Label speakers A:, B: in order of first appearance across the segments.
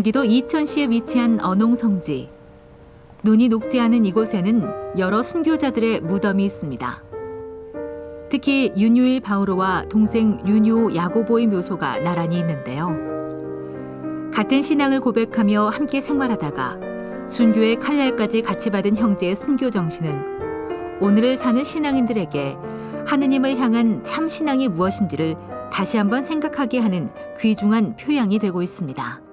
A: 경기도 이천시에 위치한 언홍성지. 눈이 녹지 않은 이곳에는 여러 순교자들의 무덤이 있습니다. 특히 윤유일 바오로와 동생 윤유 야고보의 묘소가 나란히 있는데요. 같은 신앙을 고백하며 함께 생활하다가 순교의 칼날까지 같이 받은 형제의 순교 정신은 오늘을 사는 신앙인들에게 하느님을 향한 참 신앙이 무엇인지를 다시 한번 생각하게 하는 귀중한 표양이 되고 있습니다.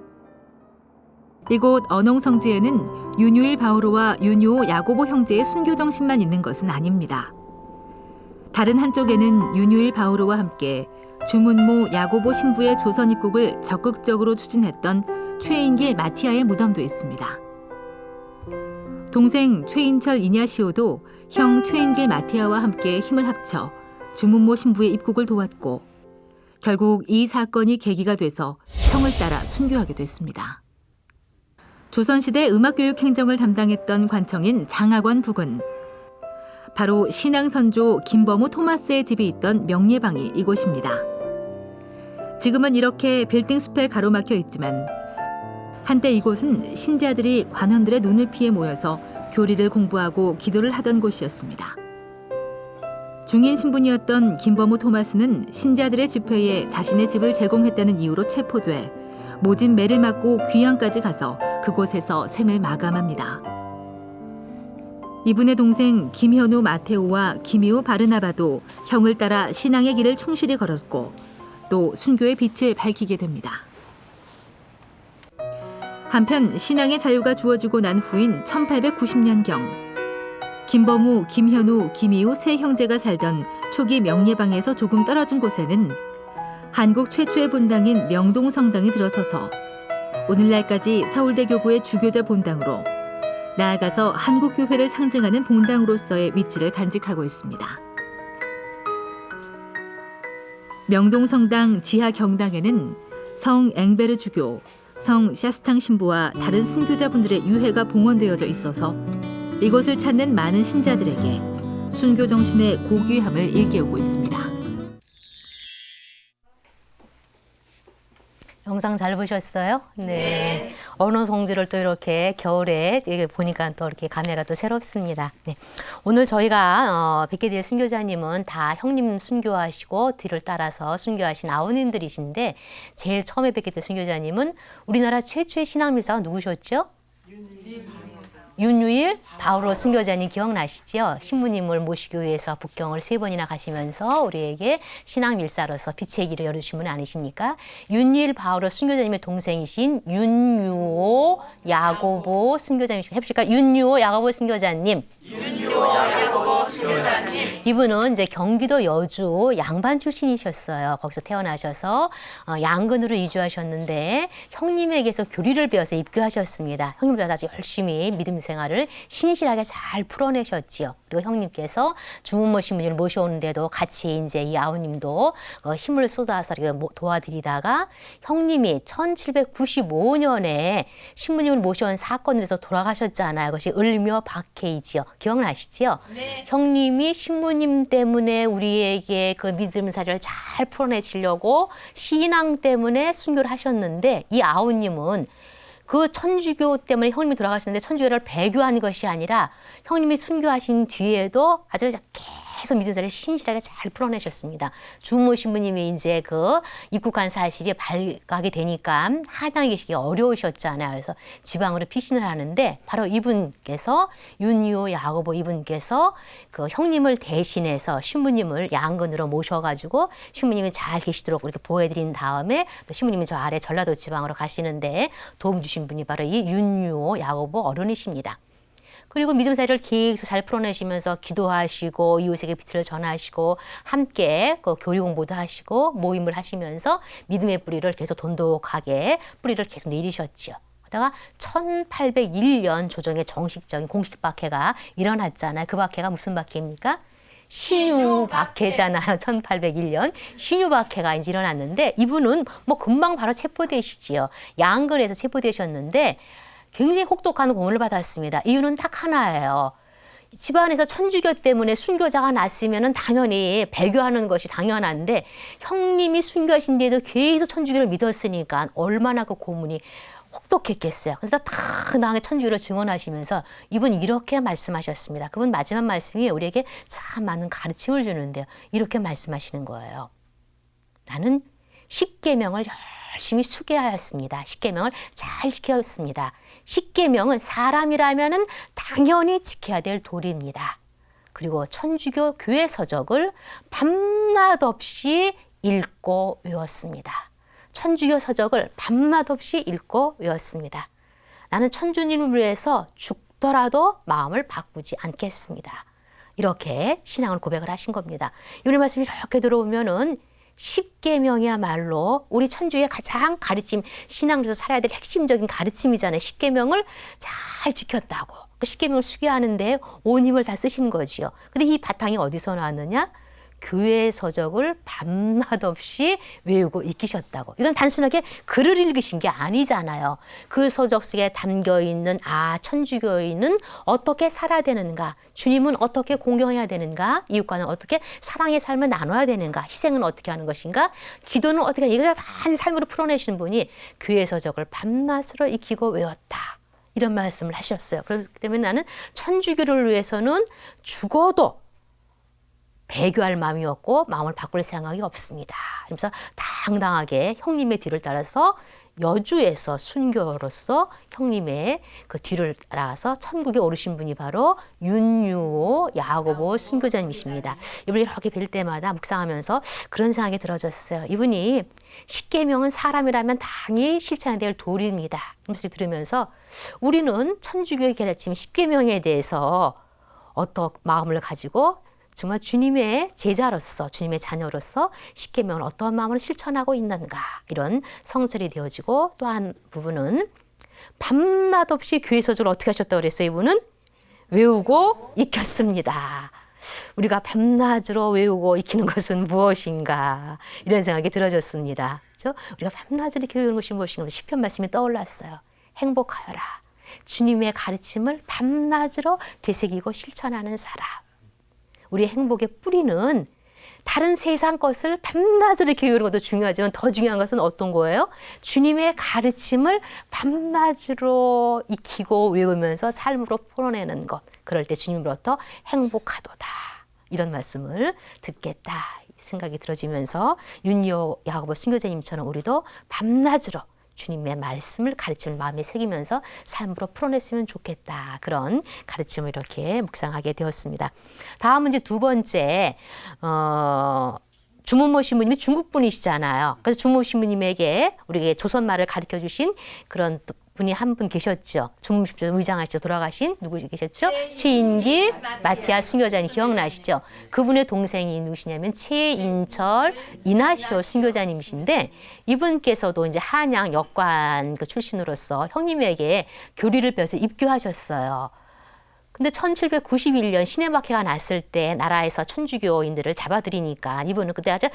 A: 이곳 언홍성지에는 윤유일 바오로와 윤요 야고보 형제의 순교 정신만 있는 것은 아닙니다. 다른 한쪽에는 윤유일 바오로와 함께 주문모 야고보 신부의 조선 입국을 적극적으로 추진했던 최인길 마티아의 무덤도 있습니다. 동생 최인철 이냐시오도 형 최인길 마티아와 함께 힘을 합쳐 주문모 신부의 입국을 도왔고 결국 이 사건이 계기가 돼서 형을 따라 순교하게 됐습니다. 조선시대 음악교육 행정을 담당했던 관청인 장학원 북은 바로 신앙선조 김범우 토마스의 집이 있던 명예방이 이곳입니다. 지금은 이렇게 빌딩 숲에 가로막혀 있지만 한때 이곳은 신자들이 관원들의 눈을 피해 모여서 교리를 공부하고 기도를 하던 곳이었습니다. 중인 신분이었던 김범우 토마스는 신자들의 집회에 자신의 집을 제공했다는 이유로 체포돼 모진 매를 맞고 귀양까지 가서 그곳에서 생을 마감합니다. 이분의 동생 김현우 마테오와 김희우 바르나바도 형을 따라 신앙의 길을 충실히 걸었고 또 순교의 빛을 밝히게 됩니다. 한편 신앙의 자유가 주어지고 난 후인 1890년경 김범우, 김현우, 김희우 세 형제가 살던 초기 명예방에서 조금 떨어진 곳에는 한국 최초의 본당인 명동성당이 들어서서 오늘날까지 서울대 교구의 주교자 본당으로 나아가서 한국교회를 상징하는 본당으로서의 위치를 간직하고 있습니다. 명동성당 지하 경당에는 성 앵베르 주교, 성 샤스탕 신부와 다른 순교자분들의 유해가 봉헌되어져 있어서 이곳을 찾는 많은 신자들에게 순교 정신의 고귀함을 일깨우고 있습니다.
B: 영상 잘 보셨어요? 네. 언어 성질을 또 이렇게 겨울에 보니까 또 이렇게 감회가 또 새롭습니다. 네. 오늘 저희가 어, 뵙게 될 순교자님은 다 형님 순교하시고 뒤를 따라서 순교하신 아우님들이신데 제일 처음에 뵙게 될 순교자님은 우리나라 최초의 신앙미사가 누구셨죠? 윤 유일 바오로 순교자님 기억나시죠? 신부님을 모시기 위해서 북경을 세 번이나 가시면서 우리에게 신앙 밀사로서 빛의 길을 열으신 분 아니십니까? 윤유일 바오로 순교자님의 동생이신 윤유오 야고보 순교자님 해보실까? 윤유오 야고보 순교자님. 이분은 이제 경기도 여주 양반 출신이셨어요. 거기서 태어나셔서 어, 양근으로 이주하셨는데 형님에게서 교리를 배워서 입교하셨습니다. 형님보다 아주 열심히 믿음 생활을 신실하게 잘 풀어내셨지요. 그리고 형님께서 주문 모 신부님을 모셔오는데도 같이 이제 이 아우님도 어, 힘을 쏟아서 도와드리다가 형님이 1795년에 신부님을 모셔온 사건에서 돌아가셨잖아요. 그것이 을묘 박해이지요. 기억나시지요? 형님이 신부님 때문에 우리에게 그 믿음 사를 잘 풀어내시려고 신앙 때문에 순교를 하셨는데 이 아우님은 그 천주교 때문에 형님이 돌아가셨는데 천주교를 배교한 것이 아니라 형님이 순교하신 뒤에도 아주 계속 믿음사를 신실하게 잘 풀어내셨습니다. 주모 신부님이 이제 그 입국한 사실이 발각이 되니까 하당에 계시기 어려우셨잖아요. 그래서 지방으로 피신을 하는데 바로 이분께서 윤요 야고보 이분께서 그 형님을 대신해서 신부님을 양근으로 모셔가지고 신부님이 잘 계시도록 이렇게 보여드린 다음에 또 신부님이 저 아래 전라도 지방으로 가시는데 도움 주신 분이 바로 이 윤요 야고보 어른이십니다. 그리고 믿음 사이를 계속 잘 풀어내시면서 기도하시고 이웃에게 빛을 전하시고 함께 그 교리 공부도 하시고 모임을 하시면서 믿음의 뿌리를 계속 돈독하게 뿌리를 계속 내리셨지요. 그러다가 1801년 조정의 정식적인 공식 박해가 일어났잖아요. 그 박해가 무슨 박해입니까? 신유 박해잖아요. 1801년 신유 박해가 이제 일어났는데 이분은 뭐 금방 바로 체포되시지요. 양근에서 체포되셨는데 굉장히 혹독한 공을 받았습니다. 이유는 딱 하나예요. 집안에서 천주교 때문에 순교자가 났으면 당연히 배교하는 것이 당연한데 형님이 순교하신 뒤에도 계속 천주교를 믿었으니까 얼마나 그 고문이 혹독했겠어요. 그래서 당당하게 천주교를 증언하시면서 이분 이렇게 말씀하셨습니다. 그분 마지막 말씀이 우리에게 참 많은 가르침을 주는데요. 이렇게 말씀하시는 거예요. 나는 십계명을 열심히 수계하였습니다. 십계명을 잘 지켰습니다. 십계명은 사람이라면은 당연히 지켜야 될 도리입니다. 그리고 천주교 교회 서적을 밤낮 없이 읽고 외웠습니다. 천주교 서적을 밤낮 없이 읽고 외웠습니다. 나는 천주님을 위해서 죽더라도 마음을 바꾸지 않겠습니다. 이렇게 신앙을 고백을 하신 겁니다. 이 말씀이 이렇게 들어오면은 십계명이야말로 우리 천주의 가장 가르침 신앙에서 살아야 될 핵심적인 가르침이잖아요. 십계명을 잘 지켰다고. 그 십계명을 수기하는데 온 힘을 다 쓰신 거지요. 근데 이 바탕이 어디서 나왔느냐? 교회 서적을 밤낮 없이 외우고 익히셨다고. 이건 단순하게 글을 읽으신 게 아니잖아요. 그 서적 속에 담겨 있는 아 천주교인은 어떻게 살아야 되는가, 주님은 어떻게 공경해야 되는가, 이웃과는 어떻게 사랑의 삶을 나눠야 되는가, 희생은 어떻게 하는 것인가, 기도는 어떻게 이걸 많이 삶으로 풀어내시는 분이 교회 서적을 밤낮으로 익히고 외웠다. 이런 말씀을 하셨어요. 그렇기 때문에 나는 천주교를 위해서는 죽어도 배교할 마음이었고 마음을 바꿀 생각이 없습니다. 그래서 당당하게 형님의 뒤를 따라서 여주에서 순교로서 형님의 그 뒤를 따라서 천국에 오르신 분이 바로 윤유호 야고보 순교자님이십니다. 이분을 이렇게 뵐 때마다 묵상하면서 그런 생각이 들어졌어요. 이분이 십계명은 사람이라면 당연히 실천해야 될 도리입니다. 그래서 들으면서 우리는 천주교의 가르침 십계명에 대해서 어떤 마음을 가지고 정말 주님의 제자로서 주님의 자녀로서 십계명을 어떤 마음으로 실천하고 있는가 이런 성설이 되어지고 또 한 부분은 밤낮 없이 교회 서적을 어떻게 하셨다고 그랬어요 이분은 외우고 익혔습니다. 우리가 밤낮으로 외우고 익히는 것은 무엇인가 이런 생각이 들어졌습니다. 그렇죠? 우리가 밤낮으로 외우는 것이 무엇인가 시편 말씀이 떠올랐어요. 행복하여라. 주님의 가르침을 밤낮으로 되새기고 실천하는 사람. 우리의 행복의 뿌리는 다른 세상 것을 밤낮으로 것도 중요하지만 더 중요한 것은 어떤 거예요? 주님의 가르침을 밤낮으로 익히고 외우면서 삶으로 풀어내는 것. 그럴 때 주님으로부터 행복하도다. 이런 말씀을 듣겠다. 생각이 들어지면서 윤요 야고보 순교자님처럼 우리도 밤낮으로 주님의 말씀을 가르침을 마음에 새기면서 삶으로 풀어냈으면 좋겠다. 그런 가르침을 이렇게 묵상하게 되었습니다. 다음은 이제 두 번째, 어, 주문모 신부님이 중국 분이시잖아요. 그래서 주문모 신부님에게 우리에게 조선말을 가르쳐 주신 그런 또 분이 한 분 계셨죠. 신부 의장하시죠. 돌아가신 누구 계셨죠? 최인길 마티아 순교자님 기억나시죠? 그분의 동생이 누구시냐면 최인철 이나시오 순교자님이신데 이분께서도 이제 한양 역관 그 출신으로서 형님에게 교리를 배워서 입교하셨어요. 근데 1791년 시내마케가 났을 때 나라에서 천주교인들을 잡아들이니까 이분은 그때 아주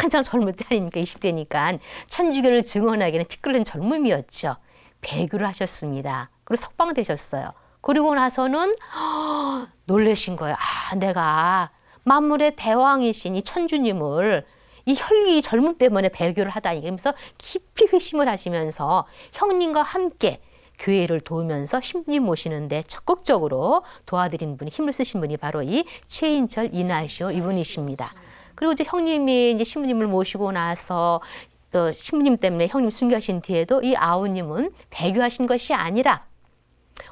B: 한창 젊을 때 아닙니까? 20대니까 천주교를 증언하기는 피 끓는 젊음이었죠. 배교를 하셨습니다. 그리고 석방되셨어요. 그리고 나서는 허, 놀라신 거예요. 아, 내가 만물의 대왕이신 이 천주님을 이 혈기 젊음 때문에 배교를 하다니 그러면서 깊이 회심을 하시면서 형님과 함께 교회를 도우면서 신부님 모시는데 적극적으로 도와드린 분이 힘을 쓰신 분이 바로 이 최인철 이나시오 이분이십니다. 그리고 이제 형님이 이제 신부님을 모시고 나서 또 신부님 때문에 형님 순교하신 뒤에도 이 아우님은 배교하신 것이 아니라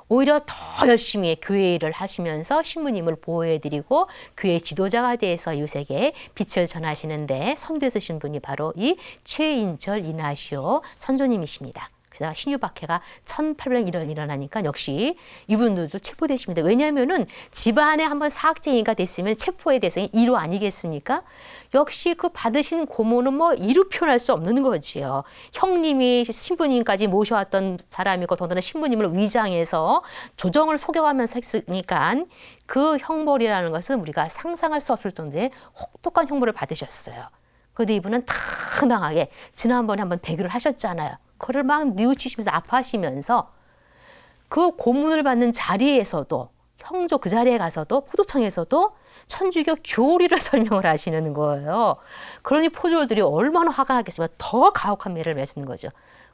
B: 오히려 더 열심히 교회 일을 하시면서 신부님을 보호해드리고 교회 지도자가 돼서 이웃에게 빛을 전하시는데 선두에 서신 분이 바로 이 최인철 이나시오 선조님이십니다. 그래서 신유박해가 1800년 일어나니까 역시 이분들도 체포되십니다. 왜냐하면은 집안에 한번 사학쟁이가 됐으면 체포에 대해서 이로 아니겠습니까? 역시 그 받으신 고모는 뭐 이루 표현할 수 없는 거지요. 형님이 신부님까지 모셔왔던 사람이고 더더나 신부님을 위장해서 조정을 속여가면서 했으니까 그 형벌이라는 것은 우리가 상상할 수 없을 정도의 혹독한 형벌을 받으셨어요. 그런데 이분은 당당하게 지난번에 한번 배교를 하셨잖아요. 그걸 막 뉘우치시면서 아파하시면서 그 고문을 받는 자리에서도 형조 그 자리에 가서도 포도청에서도 천주교 교리를 설명을 하시는 거예요. 그러니 포졸들이 얼마나 화가 나겠으면 더 가혹한 매를 맺는 거죠.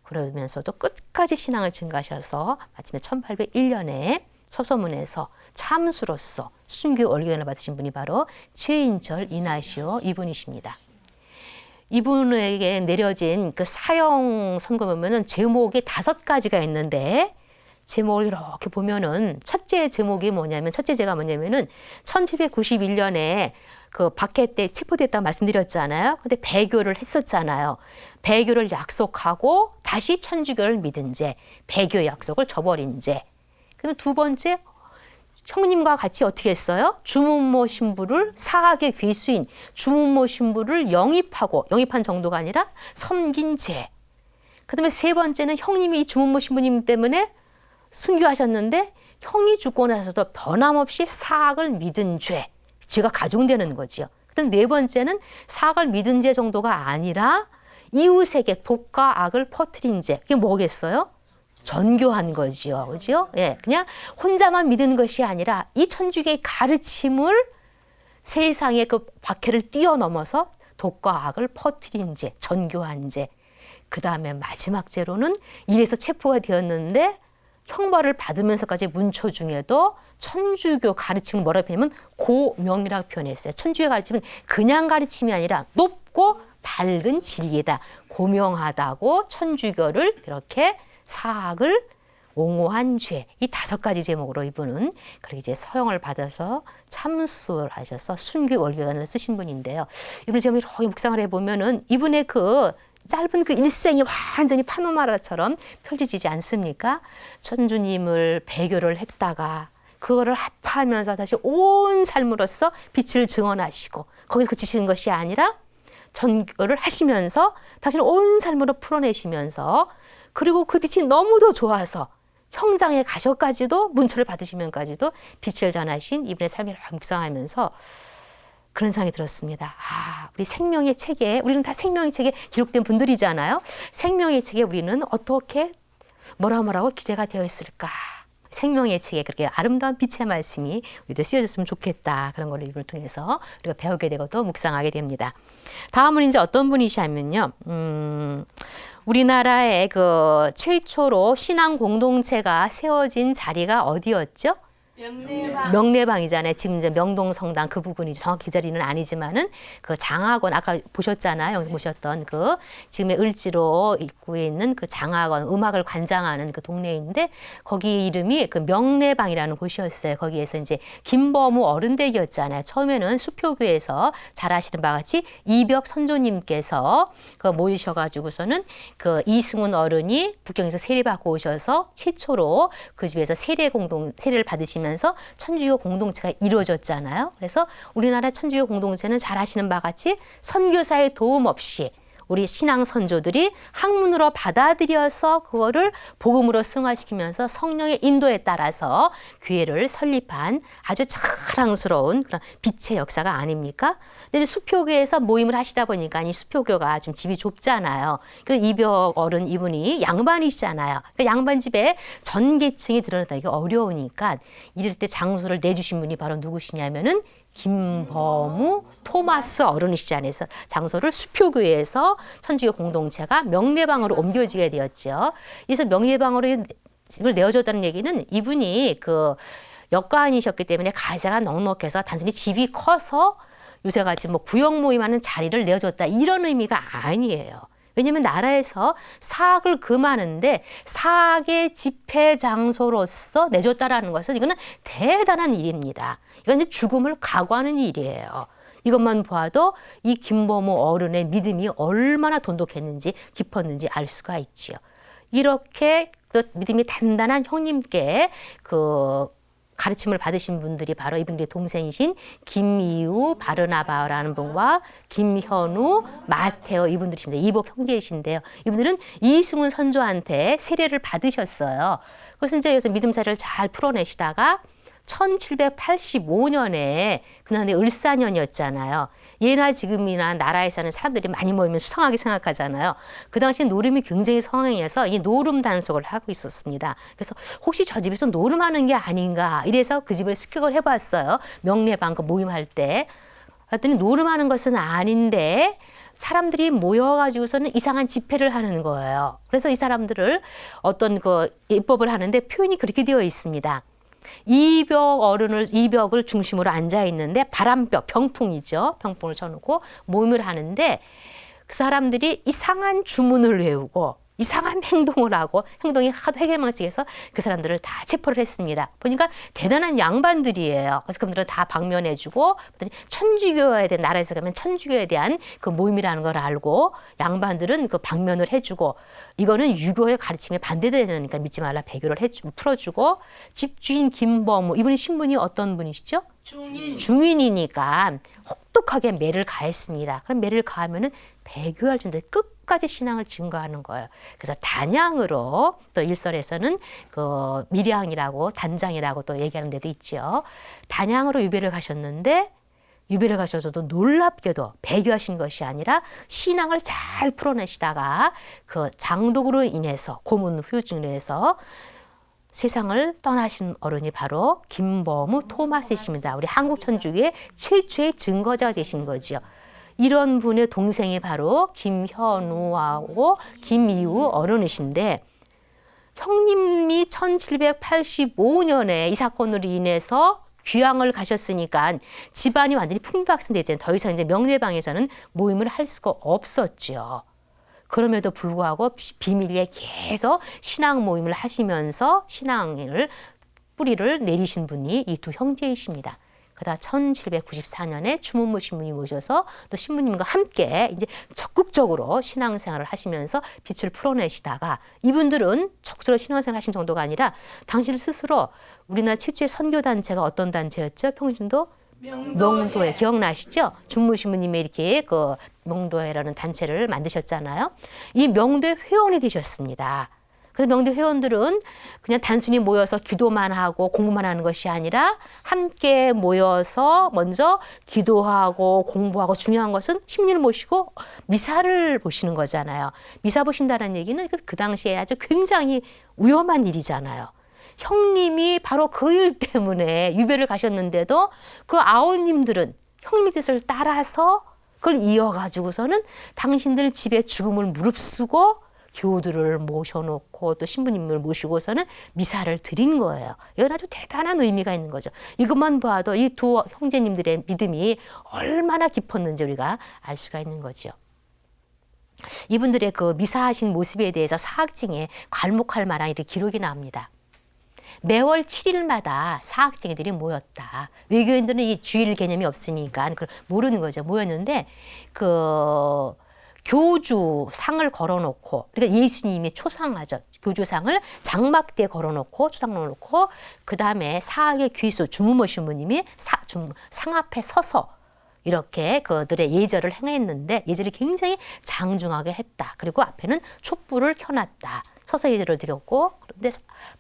B: 그러면서도 끝까지 신앙을 증가하셔서 마침내 1801년에 서소문에서 참수로서 순교 월계관을 받으신 분이 바로 최인철 이나시오 이분이십니다. 이분에게 내려진 그 사형 선고 보면은 제목이 다섯 가지가 있는데 제목을 이렇게 보면은 첫째 제목이 뭐냐면 첫째 제가 뭐냐면은 1791년에 그 박해 때 체포됐다고 말씀드렸잖아요. 근데 배교를 했었잖아요. 배교를 약속하고 다시 천주교를 믿은 죄, 배교 약속을 저버린 죄. 그다음에 두 번째 형님과 같이 어떻게 했어요? 주문모 신부를 사학의 귀수인 주문모 신부를 영입하고 영입한 정도가 아니라 섬긴 죄. 그다음에 세 번째는 형님이 이 주문모 신부님 때문에 순교하셨는데 형이 죽고 나서도 변함없이 사학을 믿은 죄. 죄가 가중되는 거지요. 그다음 네 번째는 사학을 믿은 죄 정도가 아니라 이웃에게 독과 악을 퍼뜨린 죄. 이게 뭐겠어요? 전교한 거지요. 그죠? 예. 그냥 혼자만 믿은 것이 아니라 이 천주교의 가르침을 세상의 그 박해를 뛰어넘어서 독과 악을 퍼뜨린 죄, 전교한 죄. 그 다음에 마지막 죄로는 이래서 체포가 되었는데 형벌을 받으면서까지 문초 중에도 천주교 가르침을 뭐라고 표현하면 고명이라고 표현했어요. 천주교 가르침은 그냥 가르침이 아니라 높고 밝은 진리다. 고명하다고 천주교를 이렇게 사학을 옹호한 죄. 이 다섯 가지 제목으로 이분은 그렇게 이제 서형을 받아서 참수를 하셔서 순교 월계관을 쓰신 분인데요. 이분을 제가 이렇게 묵상을 해보면은 이분의 그 짧은 그 일생이 완전히 파노마라처럼 펼쳐지지 않습니까? 천주님을 배교를 했다가 그거를 합하면서 다시 온 삶으로서 빛을 증언하시고 거기서 그치시는 것이 아니라 전교를 하시면서 다시는 온 삶으로 풀어내시면서 그리고 그 빛이 너무도 좋아서 형장에 가셔까지도 문초를 받으시면까지도 빛을 전하신 이분의 삶을 묵상하면서 그런 생각이 들었습니다. 아, 우리 생명의 책에 우리는 다 생명의 책에 기록된 분들이잖아요. 생명의 책에 우리는 어떻게 뭐라 뭐라고 기재가 되어 있을까? 생명의 책에 그렇게 아름다운 빛의 말씀이 우리도 쓰여졌으면 좋겠다. 그런 걸 이걸 통해서 우리가 배우게 되고 또 묵상하게 됩니다. 다음은 이제 어떤 분이시냐면요. 음, 우리나라의 그 최초로 신앙 공동체가 세워진 자리가 어디였죠? 명례방. 이잖아요 지금 이제 명동 성당 그 부분이 정확히 그 자리는 아니지만은 그 장학원 아까 보셨잖아요. 여기서 보셨던 그 지금의 을지로 입구에 있는 그 장학원 음악을 관장하는 그 동네인데 거기 이름이 그 명례방이라는 곳이었어요. 거기에서 이제 김범우 어른댁이었잖아요. 처음에는 수표교에서 잘 아시는 바와 같이 이벽 선조님께서 그 모이셔가지고서는 그 이승훈 어른이 북경에서 세례받고 오셔서 최초로 그 집에서 세례 공동 세례를 받으시면 서 천주교 공동체가 이루어졌잖아요. 그래서 우리나라 천주교 공동체는 잘 아시는 바와 같이 선교사의 도움 없이 우리 신앙 선조들이 학문으로 받아들여서 그거를 복음으로 승화시키면서 성령의 인도에 따라서 교회를 설립한 아주 자랑스러운 그런 빛의 역사가 아닙니까? 근데 수표교에서 모임을 하시다 보니까 이 수표교가 좀 집이 좁잖아요. 그래서 이벽 어른 이분이 양반이시잖아요. 그러니까 양반 집에 전 계층이 들어다니기 어려우니까 이럴 때 장소를 내주신 분이 바로 누구시냐면은 김범우 토마스 어른이시잖아요. 그래서 장소를 수표교에서 천주교 공동체가 명례방으로 옮겨지게 되었죠. 그래서 명례방으로 집을 내어줬다는 얘기는 이분이 그 역관이셨기 때문에 가세가 넉넉해서 단순히 집이 커서 요새같이 뭐 구역 모임하는 자리를 내어줬다 이런 의미가 아니에요. 왜냐하면 나라에서 사학을 금하는데 사학의 집회 장소로서 내줬다라는 것은 이거는 대단한 일입니다. 이건 이제 죽음을 각오하는 일이에요. 이것만 보아도 이 김범우 어른의 믿음이 얼마나 돈독했는지 깊었는지 알 수가 있지요. 이렇게 그 믿음이 단단한 형님께 그 가르침을 받으신 분들이 바로 이분들의 동생이신 김이우 바르나바라는 분과 김현우 마테오 이분들이십니다. 이복 형제이신데요. 이분들은 이승훈 선조한테 세례를 받으셨어요. 그래서 이제 여기서 믿음사를 잘 풀어내시다가 1785년에 그날의 을사년이었잖아요. 예나 지금이나 나라에 사는 사람들이 많이 모이면 수상하게 생각하잖아요. 그 당시 노름이 굉장히 성행해서 이 노름 단속을 하고 있었습니다. 그래서 혹시 저 집에서 노름하는 게 아닌가 이래서 그 집을 습격을 해봤어요. 명례방 그 모임할 때. 그랬더니 노름하는 것은 아닌데 사람들이 모여가지고서는 이상한 집회를 하는 거예요. 그래서 이 사람들을 어떤 그 입법을 하는데 표현이 그렇게 되어 있습니다. 이벽 어른을 이벽을 중심으로 앉아 있는데 바람벽 병풍이죠. 병풍을 쳐놓고 모임을 하는데 그 사람들이 이상한 주문을 외우고 이상한 행동을 하고 행동이 하도 해결망측해서 그 사람들을 다 체포를 했습니다. 보니까 대단한 양반들이에요. 그래서 그분들은 다 방면해주고 천주교에 대한 나라에서 가면 천주교에 대한 그 모임이라는 걸 알고 양반들은 그 방면을 해주고 이거는 유교의 가르침에 반대되니까 믿지 말라 배교를 해주 풀어주고 집주인 김범우 이분이 신분이 어떤 분이시죠? 중인. 중인이니까 혹독하게 매를 가했습니다. 그럼 매를 가하면은 배교할 정도 끝 까지 신앙을 증거하는 거예요. 그래서 단양으로 또 일설에서는 그 밀양이라고 단장이라고 또 얘기하는 데도 있죠. 단양으로 유배를 가셨는데 유배를 가셔서도 놀랍게도 배교하신 것이 아니라 신앙을 잘 풀어내시다가 그 장독으로 인해서 고문 후유증으로 해서 세상을 떠나신 어른이 바로 김범우 토마스이십니다. 우리 한국 천주교의 최초의 증거자가 되신 거지요. 이런 분의 동생이 바로 김현우하고 김이우 어른이신데 형님이 1785년에 이 사건으로 인해서 귀향을 가셨으니까 집안이 완전히 풍비박산되잖아요. 더 이상 이제 명례방에서는 모임을 할 수가 없었죠. 그럼에도 불구하고 비- 비밀리에 계속 신앙 모임을 하시면서 신앙을 뿌리를 내리신 분이 이 두 형제이십니다. 그다 1794년에 추문무 신부님 모셔서 또 신부님과 함께 이제 적극적으로 신앙생활을 하시면서 빛을 풀어내시다가 이분들은 적극적으로 신앙생활 하신 정도가 아니라 당신 스스로 우리나라 최초의 선교 단체가 어떤 단체였죠? 평신도 명도회 기억나시죠? 준무 신부님이 이렇게 그 명도회라는 단체를 만드셨잖아요. 이 명도회 회원이 되셨습니다. 그래서 명도 회원들은 그냥 단순히 모여서 기도만 하고 공부만 하는 것이 아니라 함께 모여서 먼저 기도하고 공부하고 중요한 것은 신부님을 모시고 미사를 보시는 거잖아요. 미사 보신다는 얘기는 그- 그 당시에 아주 굉장히 위험한 일이잖아요. 형님이 바로 그 일 때문에 유배를 가셨는데도 그 아우님들은 형님 뜻을 따라서 그걸 이어가지고서는 당신들 집에 죽음을 무릅쓰고 교우들을 모셔놓고 또 신부님을 모시고서는 미사를 드린 거예요. 이건 아주 대단한 의미가 있는 거죠. 이것만 봐도 이 두 형제님들의 믿음이 얼마나 깊었는지 우리가 알 수가 있는 거죠. 이분들의 그 미사하신 모습에 대해서 사학증에 괄목할 만한 이렇게 기록이 나옵니다. 매월 7일마다 사학쟁이들이 모였다. 외교인들은 이 주일 개념이 없으니까 모르는 거죠. 모였는데 그 교주 상을 걸어놓고 그러니까 예수님이 초상하죠. 교주상을 장막대에 걸어놓고 초상 놓고 그 다음에 사학의 귀수 주무모 신부님이 상 앞에 서서 이렇게 그들의 예절을 행했는데 예절이 굉장히 장중하게 했다. 그리고 앞에는 촛불을 켜놨다. 서서 예절을 드렸고 그런데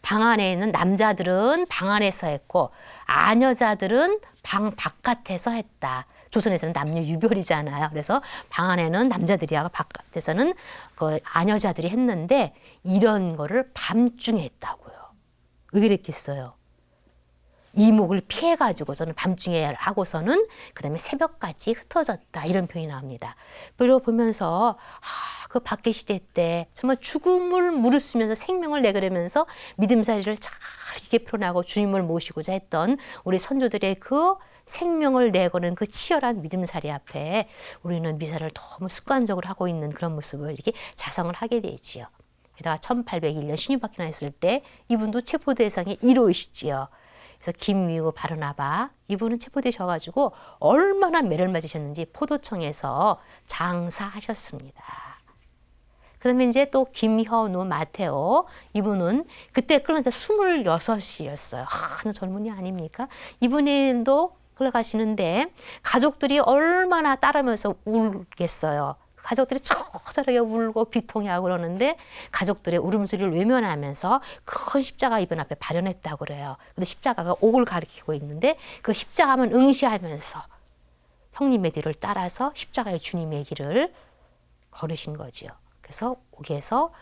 B: 방 안에 있는 남자들은 방 안에서 했고 아녀자들은 방 바깥에서 했다. 조선에서는 남녀 유별이잖아요. 그래서 방 안에는 남자들이 하고 바깥에서는 그 아녀자들이 했는데 이런 거를 밤중에 했다고요. 왜 그랬겠어요? 이목을 피해 가지고서는 밤중에 하고서는 그다음에 새벽까지 흩어졌다 이런 표현이 나옵니다. 그리고 보면서 아, 그 박해 시대 때 정말 죽음을 무릅쓰면서 생명을 내그러면서 믿음살이를 잘 이렇게 풀어나고 주님을 모시고자 했던 우리 선조들의 그 생명을 내거는 그 치열한 믿음살이 앞에 우리는 미사를 너무 습관적으로 하고 있는 그런 모습을 이렇게 자성을 하게 되지요. 게다가 1801년 신유박해나 했을 때 이분도 체포 대상의 1호이시지요. 그래서 김미우 바르나바 이분은 체포되셔가지고 얼마나 매를 맞으셨는지 포도청에서 장사하셨습니다. 그다음에 이제 또 김현우 마테오 이분은 그때 끌어서 26이었어요. 하, 젊은이 아닙니까? 이분도 끌어가시는데 가족들이 얼마나 따르면서 울겠어요. 가족들이 처절하게 울고 비통해하고 그러는데 가족들의 울음소리를 외면하면서 큰 십자가 이분 앞에 발현했다고 그래요. 근데 십자가가 옥을 가리키고 있는데 그 십자가만 응시하면서 형님의 뒤를 따라서 십자가의 주님의 길을 걸으신 거지요. 그래서 옥에서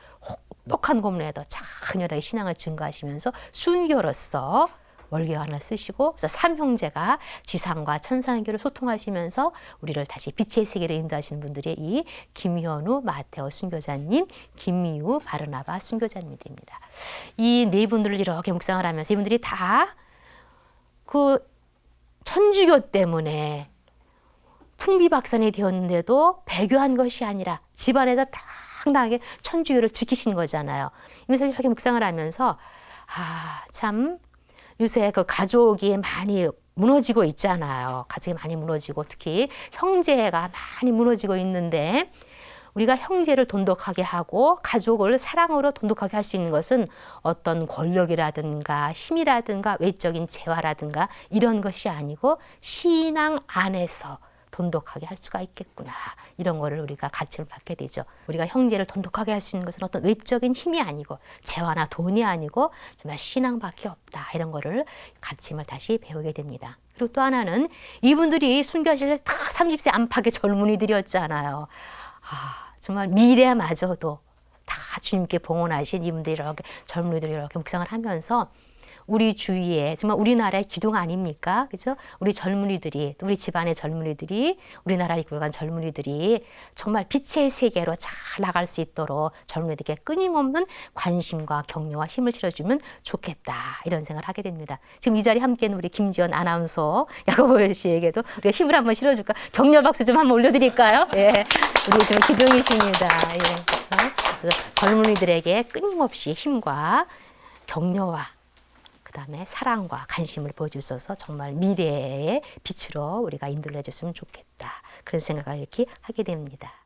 B: 혹독한 고문에도 차분하게 신앙을 증거하시면서 순교로서 월계관을 쓰시고 그래서 삼형제가 지상과 천상교를 소통하시면서 우리를 다시 빛의 세계로 인도하시는 분들이 이 김현우 마테오 순교자님, 김미우 바르나바 순교자님들입니다. 이 네 분들을 이렇게 묵상을 하면서 이분들이 다 그 천주교 때문에 풍비박산이 되었는데도 배교한 것이 아니라 집안에서 당당하게 천주교를 지키신 거잖아요. 이면서 이렇게 묵상을 하면서 아, 참 요새 그 가족이 많이 무너지고 있잖아요. 가족이 많이 무너지고 특히 형제가 많이 무너지고 있는데 우리가 형제를 돈독하게 하고 가족을 사랑으로 돈독하게 할 수 있는 것은 어떤 권력이라든가 힘이라든가 외적인 재화라든가 이런 것이 아니고 신앙 안에서 돈독하게 할 수가 있겠구나. 이런 거를 우리가 가르침을 받게 되죠. 우리가 형제를 돈독하게 할 수 있는 것은 어떤 외적인 힘이 아니고 재화나 돈이 아니고 정말 신앙밖에 없다. 이런 거를 가르침을 다시 배우게 됩니다. 그리고 또 하나는 이분들이 순교하실 때 다 30세 안팎의 젊은이들이었잖아요. 아, 정말 미래마저도 다 주님께 봉헌하신 이분들이 이렇게 젊은이들이 이렇게 묵상을 하면서 우리 주위에 정말 우리나라의 기둥 아닙니까? 그죠? 우리 젊은이들이 우리 집안의 젊은이들이 우리나라를 이끌어간 젊은이들이 정말 빛의 세계로 잘 나갈 수 있도록 젊은이들에게 끊임없는 관심과 격려와 힘을 실어주면 좋겠다 이런 생각을 하게 됩니다. 지금 이 자리에 함께 있는 우리 김지연 아나운서 야고보 씨에게도 우리가 힘을 한번 실어줄까? 격려 박수 좀 한번 올려드릴까요? 예, 우리 좀 기둥이십니다. 예, 그래서 젊은이들에게 끊임없이 힘과 격려와 그다음에 사랑과 관심을 보여주셔서 정말 미래의 빛으로 우리가 인도를 해줬으면 좋겠다. 그런 생각을 이렇게 하게 됩니다.